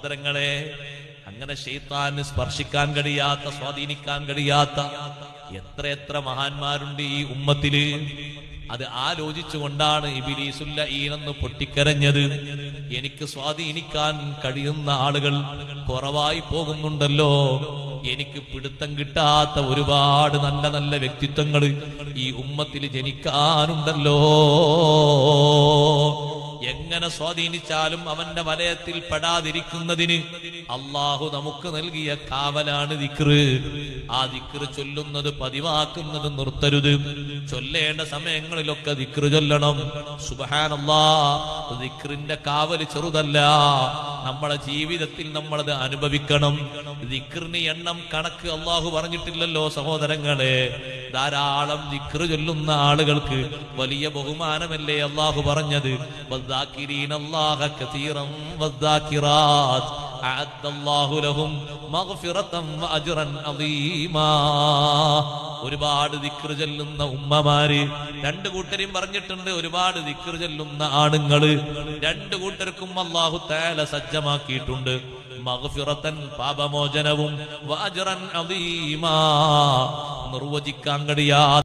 സഹോദരങ്ങളെ അങ്ങനെ ഷെയ്ത്താന് സ്പർശിക്കാൻ കഴിയാത്ത സ്വാധീനിക്കാൻ കഴിയാത്ത എത്ര എത്ര മഹാന്മാരുണ്ട് ഈ ഉമ്മത്തിൽ. അത് ആലോചിച്ചുകൊണ്ടാണ് ഇബിലീസുല്ല ഈനെന്ന് പൊട്ടിക്കരഞ്ഞത്. എനിക്ക് സ്വാധീനിക്കാൻ കഴിയുന്ന ആളുകൾ കുറവായി പോകുന്നുണ്ടല്ലോ. എനിക്ക് പിടുത്തം കിട്ടാത്ത ഒരുപാട് നല്ല നല്ല വ്യക്തിത്വങ്ങൾ ഈ ഉമ്മത്തിൽ ജനിക്കാനുണ്ടല്ലോ. എങ്ങനെ സ്വാധീനിച്ചാലും അവന്റെ വലയത്തിൽ പെടാതിരിക്കുന്നതിന് അള്ളാഹു നമുക്ക് നൽകിയ കാവലാണ് ദിക്റ്. ആ ദിക്റ് ചൊല്ലുന്നത് പതിവാക്കുന്നത് നിർത്തരുത്. ചൊല്ലേണ്ട സമയങ്ങളിലൊക്കെ ദിക്റ് ചൊല്ലണം. സുബഹാനല്ലാ ദിക്റിന്റെ കാവൽ ചെറുതല്ല. നമ്മളെ ജീവിതത്തിൽ നമ്മളത് അനുഭവിക്കണം. ദിക്റിന് എണ്ണം കണക്ക് അള്ളാഹു പറഞ്ഞിട്ടില്ലല്ലോ സഹോദരങ്ങളെ. ധാരാളം ദിക്റ് ചൊല്ലുന്ന ആളുകൾക്ക് വലിയ ബഹുമാനമല്ലേ അള്ളാഹു പറഞ്ഞത്? والذاكرين الله كثيرا والذاكرات أعد الله لهم مغفرة وأجرا عظيما ഒരുപാട് ദിക്റ് ചെല്ലുന്ന ഉമ്മമാര് രണ്ടു കൂട്ടരും പറഞ്ഞിട്ടുണ്ട് ഒരുപാട് ദിക്റ് ചെല്ലുന്ന ആണുങ്ങള് രണ്ടു കൂട്ടർക്കും അള്ളാഹു തേല സജ്ജമാക്കിയിട്ടുണ്ട് മഗ്ഫിറത്തൻ പാപമോചനവും വഅജ്റൻ അദീമാ നിർവചിക്കാൻ കഴിയാത്ത